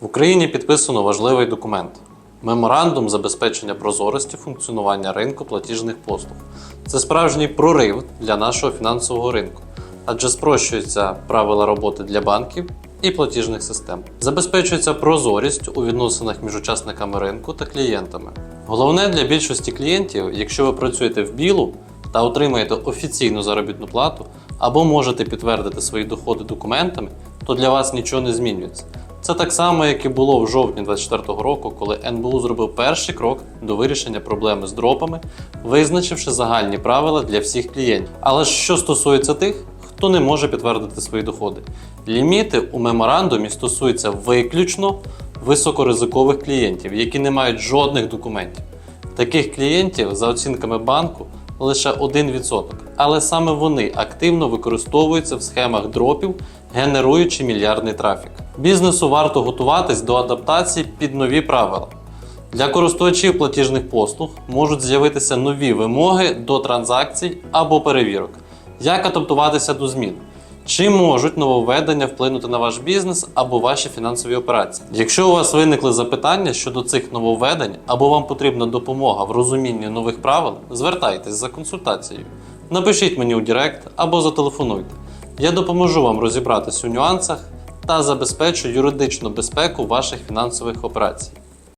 В Україні підписано важливий документ меморандум забезпечення прозорості функціонування ринку платіжних послуг. Це справжній прорив для нашого фінансового ринку, адже спрощуються правила роботи для банків і платіжних систем. Забезпечується прозорість у відносинах між учасниками ринку та клієнтами. Головне для більшості клієнтів, якщо ви працюєте в білу та отримаєте офіційну заробітну плату або можете підтвердити свої доходи документами, то для вас нічого не змінюється. Це так само, як і було в жовтні 2024 року, коли НБУ зробив перший крок до вирішення проблеми з дропами, визначивши загальні правила для всіх клієнтів. Але що стосується тих, хто не може підтвердити свої доходи, ліміти у меморандумі стосуються виключно високоризикових клієнтів, які не мають жодних документів. Таких клієнтів, за оцінками банку, лише 1%, але саме вони активно використовуються в схемах дропів, генеруючи мільярдний трафік. Бізнесу варто готуватись до адаптації під нові правила. Для користувачів платіжних послуг можуть з'явитися нові вимоги до транзакцій або перевірок. Як адаптуватися до змін? Чи можуть нововведення вплинути на ваш бізнес або ваші фінансові операції? Якщо у вас виникли запитання щодо цих нововведень або вам потрібна допомога в розумінні нових правил, звертайтесь за консультацією. Напишіть мені у Директ або зателефонуйте. Я допоможу вам розібратись у нюансах та забезпечу юридичну безпеку ваших фінансових операцій.